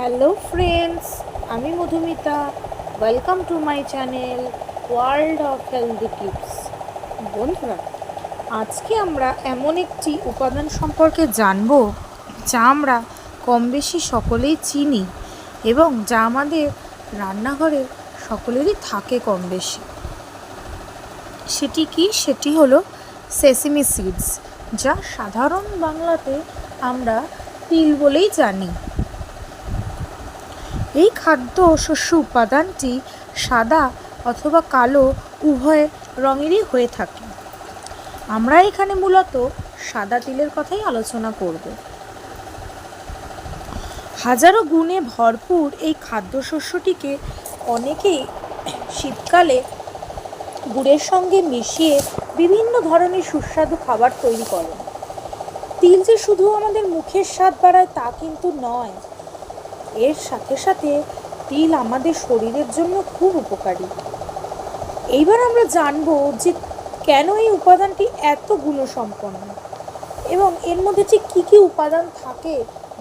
Hello friends আমি Madhumita. Welcome to my channel world of healthy tips বন্ধুরা, আজকে আমরা এমন একটি উপাদান সম্পর্কে জানব, যা আমরা কম বেশি সকলেই চিনি এবং যা আমাদের রান্নাঘরে সকলেরই থাকে কম বেশি সেটি কি? সেটি হলো সেসিমি সিডস যা সাধারণ বাংলাতে আমরা তিল বলেই জানি। এই খাদ্য শস্য উপাদানটি সাদা অথবা কালো উভয় রঙেরই হয়ে থাকে। আমরা এখানে মূলত সাদা তিলের কথাই আলোচনা করব। হাজারো গুণে ভরপুর এই খাদ্যশস্যটিকে অনেকেই শীতকালে গুড়ের সঙ্গে মিশিয়ে বিভিন্ন ধরনের সুস্বাদু খাবার তৈরি করেন। তিল যে শুধু আমাদের মুখের স্বাদ বাড়ায় তা কিন্তু নয় এর সাথে সাথে তিল আমাদের শরীরের জন্য খুব উপকারী। এইবার আমরা জানব যে কেন এই উপাদানটি এত গুণসম্পন্ন এবং এর মধ্যে যে কী কী উপাদান থাকে,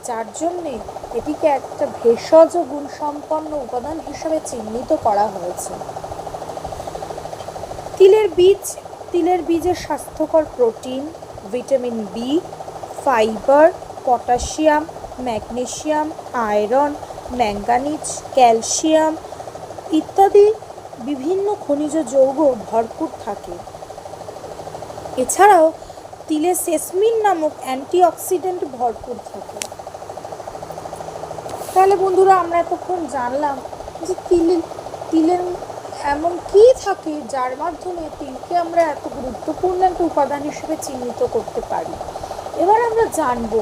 যার জন্যে এটিকে একটা ভেষজ গুণসম্পন্ন উপাদান হিসেবে চিহ্নিত করা হয়েছে। তিলের বীজ, তিলের বীজে স্বাস্থ্যকর protein, vitamin B, fibre, potassium magnesium iron, manganese, calcium ইত্যাদি বিভিন্ন খনিজ যৌগ ভরপুর থাকে। এছাড়াও তিলে সেসমিন নামক অ্যান্টিঅক্সিডেন্ট ভরপুর থাকে। তাহলে বন্ধুরা, আমরা এতক্ষণ জানলাম যে তিলের তিলের এমন কি থাকে যার মাধ্যমে তিলকে আমরা এত গুরুত্বপূর্ণ একটা উপাদান হিসেবে চিহ্নিত করতে পারি। এবার আমরা জানব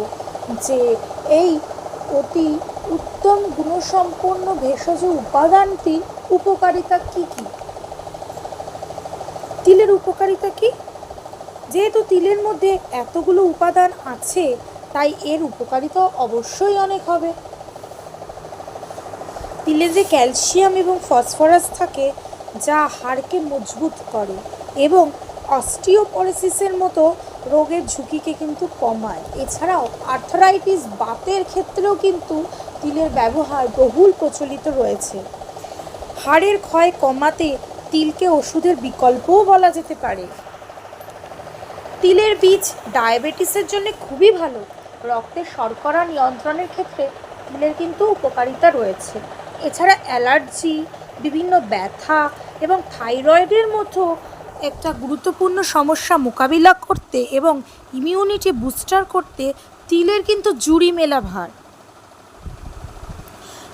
যে এই অতি উত্তম গুণসম্পন্ন ভেষজ উপাদানটির উপকারিতা কি কি? তিলের উপকারিতা কি? যেহেতু তিলের মধ্যে এতগুলো উপাদান আছে, তাই এর উপকারিতা অবশ্যই অনেক হবে। তিলে যে ক্যালসিয়াম এবং ফসফরাস থাকে, যা হাড়কে মজবুত করে এবং অস্টিওপোরোসিসের মতো রোগের ঝুঁকিকে কিন্তু কমায়। এছাড়াও আর্থারাইটিস বাতের ক্ষেত্রেও কিন্তু তিলের ব্যবহার বহুল প্রচলিত রয়েছে। হাড়ের ক্ষয় কমাতে তিলকে ওষুধের বিকল্পও বলা যেতে পারে। তিলের বীজ ডায়াবেটিসের জন্য খুবই ভালো। রক্তের শর্করা নিয়ন্ত্রণের ক্ষেত্রে তিলের কিন্তু উপকারিতা রয়েছে। এছাড়া অ্যালার্জি, বিভিন্ন ব্যথা এবং থাইরয়েডের মতো একটা গুরুত্বপূর্ণ সমস্যা মোকাবিলা করতে এবং ইমিউনিটি বুস্টার করতে তিলের কিন্তু জুড়ি মেলা ভার।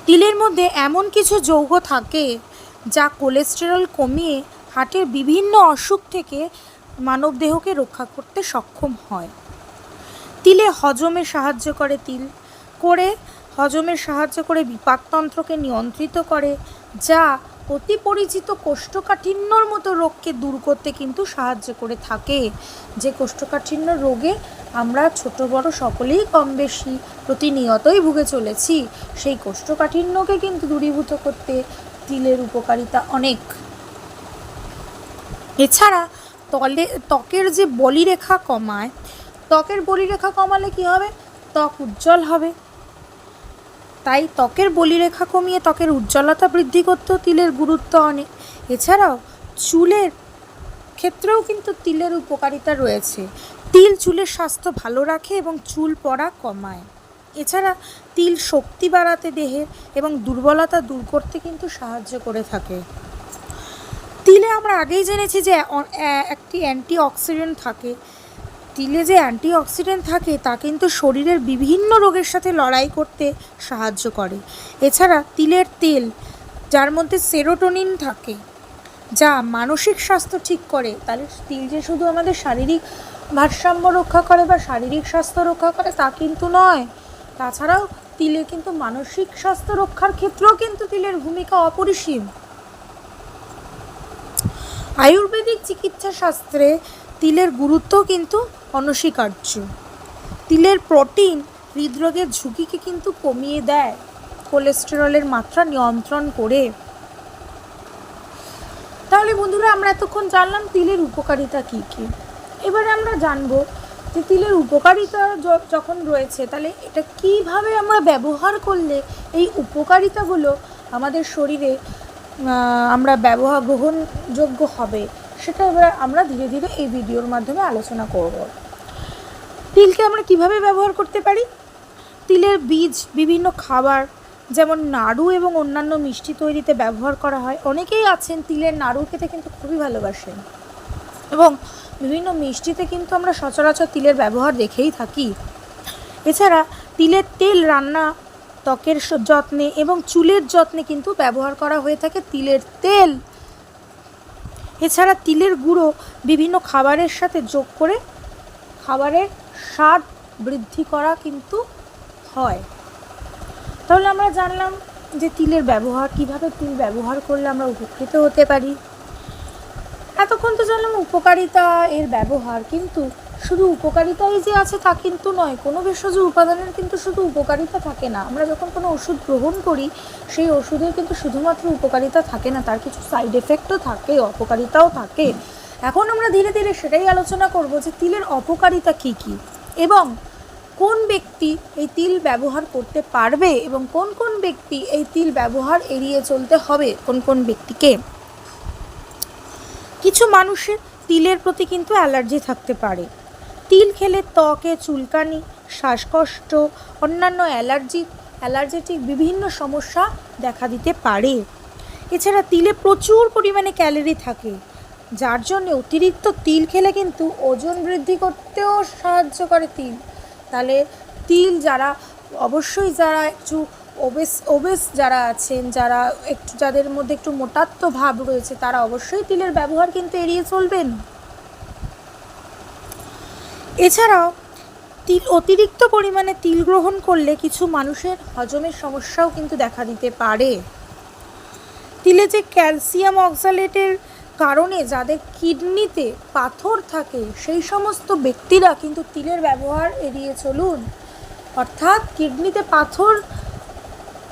তিলের মধ্যে এমন কিছু যৌগ থাকে যা কোলেস্টেরল কমিয়ে হার্টের বিভিন্ন অসুখ থেকে মানবদেহকে রক্ষা করতে সক্ষম হয়। তিলে হজমে সাহায্য করে তিল। করে হজমের সাহায্য করে বিপাকতন্ত্রকে নিয়ন্ত্রিত করে যা অতি পরিচিত কোষ্ঠকাঠিন্যর মতো রোগকে দূর করতে কিন্তু সাহায্য করে থাকে। যে কোষ্ঠকাঠিন্য রোগে আমরা ছোট, বড় সকলেই কম বেশি প্রতিনিয়তই ভুগে চলেছি, সেই কোষ্ঠকাঠিন্যকে কিন্তু দূরীভূত করতে তিলের উপকারিতা অনেক। এছাড়া তলে, ত্বকের যে বলিরেখা কমায়, ত্বকের বলিরেখা কমালে কি হবে? ত্বক উজ্জ্বল হবে। তাই ত্বকের বলিরেখা কমিয়ে ত্বকের উজ্জ্বলতা বৃদ্ধি করতেও তিলের গুরুত্ব অনেক এছাড়াও চুলের ক্ষেত্রেও কিন্তু তিলের উপকারিতা রয়েছে। তিল চুলের স্বাস্থ্য ভালো রাখে এবং চুল পড়া কমায়। এছাড়া তিল শক্তি বাড়াতে দেহের এবং দুর্বলতা দূর করতে কিন্তু সাহায্য করে থাকে। তিলে আমরা আগেই জেনেছি যে একটি অ্যান্টি অক্সিডেন্ট থাকে। তিলে যে অ্যান্টি অক্সিডেন্ট থাকে, তা কিন্তু শরীরের বিভিন্ন রোগের সাথে লড়াই করতে সাহায্য করে। এছাড়া তিলের তেল, যার মধ্যে সেরোটোনিন থাকে, যা মানসিক স্বাস্থ্য ঠিক করে। তাহলে তিল যে শুধু আমাদের শারীরিক ভারসাম্য রক্ষা করে বা শারীরিক স্বাস্থ্য রক্ষা করে, তা কিন্তু নয়। তাছাড়াও তিলে কিন্তু মানসিক স্বাস্থ্য রক্ষার ক্ষেত্রেও কিন্তু তিলের ভূমিকা অপরিসীম। আয়ুর্বেদিক চিকিৎসা শাস্ত্রে তিলের গুরুত্ব কিন্তু অনস্বীকার্য। তিলের প্রোটিন হৃদরোগের ঝুঁকিকে কিন্তু কমিয়ে দেয়, কোলেস্টেরলের মাত্রা নিয়ন্ত্রণ করে। তাহলে বন্ধুরা, আমরা এতক্ষণ জানলাম তিলের উপকারিতা কী কী। এবারে আমরা জানব যে তিলের উপকারিতা যখন রয়েছে, তাহলে এটা কীভাবে আমরা ব্যবহার করলে এই উপকারিতাগুলো আমাদের শরীরে আমরা ব্যবহার গ্রহণযোগ্য হবে? সেটা এবার আমরা ধীরে ধীরে এই ভিডিওর মাধ্যমে আলোচনা করব। তিলকে আমরা কীভাবে ব্যবহার করতে পারি? তিলের বীজ, বিভিন্ন খাবার, যেমন নাড়ু এবং অন্যান্য মিষ্টি তৈরিতে ব্যবহার করা হয়। অনেকেই আছেন তিলের নাড়ু খেতে কিন্তু খুবই ভালোবাসেন। এবং বিভিন্ন মিষ্টিতে কিন্তু আমরা সচরাচর তিলের ব্যবহার দেখেই থাকি। এছাড়া তিলের তেল রান্না, ত্বকের যত্নে এবং চুলের যত্নে কিন্তু ব্যবহার করা হয়ে থাকে তিলের তেল। এছাড়া তিলের গুঁড়ো বিভিন্ন খাবারের সাথে যোগ করে খাবারের স্বাদ বৃদ্ধি করা কিন্তু হয়। তাহলে আমরা জানলাম যে তিলের ব্যবহার, কীভাবে তিল ব্যবহার করলে আমরা উপকৃত হতে পারি? এতক্ষণ তো জানলাম উপকারিতা এর ব্যবহার, কিন্তু শুধু উপকারিতাই যে আছে তা কিন্তু নয়, কোনো ভেষজ উপাদানের কিন্তু শুধু উপকারিতা থাকে না। আমরা যখন কোনো ওষুধ গ্রহণ করি, সেই ওষুধের কিন্তু শুধুমাত্র উপকারিতা থাকে না, তার কিছু সাইড এফেক্টও থাকে, অপকারিতাও থাকে। এখন আমরা ধীরে ধীরে সেটাই আলোচনা করব যে তিলের অপকারিতা কী কী এবং কোন ব্যক্তি এই তিল ব্যবহার করতে পারবে এবং কোন কোন ব্যক্তি এই তিল ব্যবহার এড়িয়ে চলতে হবে, কোন কোন ব্যক্তিকে? কিছু মানুষের তিলের প্রতি কিন্তু অ্যালার্জি থাকতে পারে। তিল খেলে ত্বকে চুলকানি, শ্বাসকষ্ট, অন্যান্য অ্যালার্জি, অ্যালার্জেটিক বিভিন্ন সমস্যা দেখা দিতে পারে। এছাড়া তিলে প্রচুর পরিমাণে ক্যালোরি থাকে, যার জন্য অতিরিক্ত তিল খেলে কিন্তু ওজন বৃদ্ধি করতেও সাহায্য করে তিল। তাহলে তিল যারা, অবশ্যই যারা একটু ওবেস ওবেস যারা আছেন, যারা একটু, যাদের মধ্যে একটু মোটাত্ব ভাব রয়েছে, তারা অবশ্যই তিলের ব্যবহার কিন্তু এড়িয়ে চলবেন। এছাড়াও, তিল, অতিরিক্ত পরিমাণে তিল গ্রহণ করলে কিছু মানুষের হজমের সমস্যাও কিন্তু দেখা দিতে পারে। তিলে যে ক্যালসিয়াম অক্সালেটের কারণে যাদের কিডনিতে পাথর থাকে, সেই সমস্ত ব্যক্তিরা কিন্তু তিলের ব্যবহার এড়িয়ে চলুন। অর্থাৎ কিডনিতে পাথর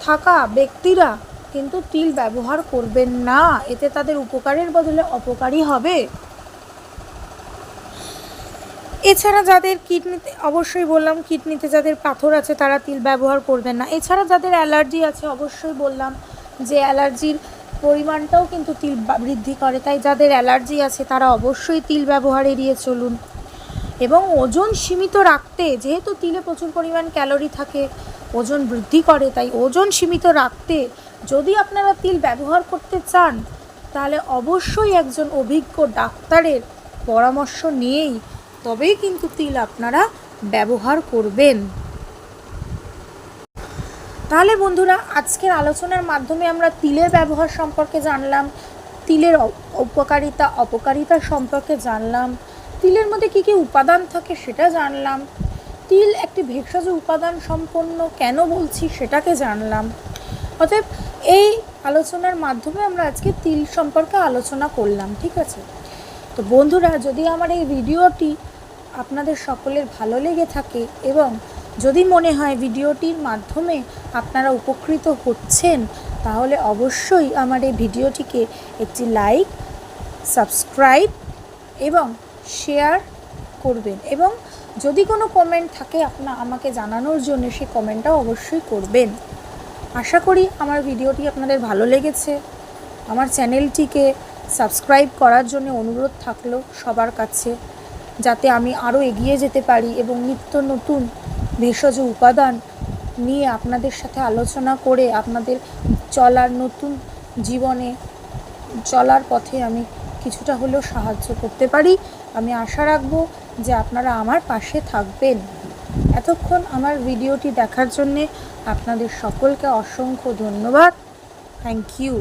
থাকা ব্যক্তিরা কিন্তু তিল ব্যবহার করবেন না। এতে তাদের উপকারের বদলে অপকারী হবে। এছাড়া যাদের কিডনিতে, অবশ্যই বললাম, কিডনিতে যাদের পাথর আছে তারা তিল ব্যবহার করবেন না। এছাড়া যাদের অ্যালার্জি আছে, অবশ্যই বললাম যে অ্যালার্জির পরিমাণটাও কিন্তু তিল বৃদ্ধি করে। তাই যাদের অ্যালার্জি আছে, তারা অবশ্যই তিল ব্যবহার এড়িয়ে চলুন। এবং ওজন সীমিত রাখতে, যেহেতু তিলে প্রচুর পরিমাণ ক্যালোরি থাকে, ওজন বৃদ্ধি করে, তাই ওজন সীমিত রাখতে যদি আপনারা তিল ব্যবহার করতে চান, তাহলে অবশ্যই একজন অভিজ্ঞ ডাক্তারের পরামর্শ নিয়েই তবেই কিন্তু তিল আপনারা ব্যবহার করবেন। তাহলে বন্ধুরা, আজকের আলোচনার মাধ্যমে আমরা তিলের ব্যবহার সম্পর্কে জানলাম, তিলের উপকারিতা, অপকারিতা সম্পর্কে জানলাম, তিলের মধ্যে কী কী উপাদান থাকে সেটা জানলাম, তিল একটি ভেষজ উপাদান সম্পন্ন কেন বলছি সেটাকে জানলাম। অতএব এই আলোচনার মাধ্যমে আমরা আজকে তিল সম্পর্কে আলোচনা করলাম, ঠিক আছে? তো বন্ধুরা, যদি আমার এই ভিডিওটি আপনাদের সকলের ভালো লেগে থাকে এবং যদি মনে হয় ভিডিওটির মাধ্যমে আপনারা উপকৃত হচ্ছেন, তাহলে অবশ্যই আমার এই ভিডিওটিকে একটি লাইক, সাবস্ক্রাইব এবং শেয়ার করবেন। এবং যদি কোনো কমেন্ট থাকে আপনা আমাকে জানানোর জন্য সেই কমেন্টটাও অবশ্যই করবেন। আশা করি আমার ভিডিওটি আপনাদের ভালো লেগেছে। আমার চ্যানেলটিকে সাবস্ক্রাইব করার জন্য অনুরোধ থাকল সবার কাছে, যাতে আমি আরও এগিয়ে যেতে পারি এবং নিত্য নতুন ভেষজ উপাদান নিয়ে আপনাদের সাথে আলোচনা করে আপনাদের চলার নতুন জীবনে চলার পথে আমি কিছুটা হলেও সাহায্য করতে পারি। আমি আশা রাখব যে আপনারা আমার পাশে থাকবেন। এতক্ষণ আমার ভিডিওটি দেখার জন্যে আপনাদের সকলকে অসংখ্য ধন্যবাদ। থ্যাংক ইউ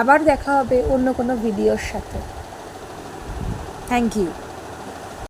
আবার দেখা হবে অন্য কোনো ভিডিওর সাথে। Thank you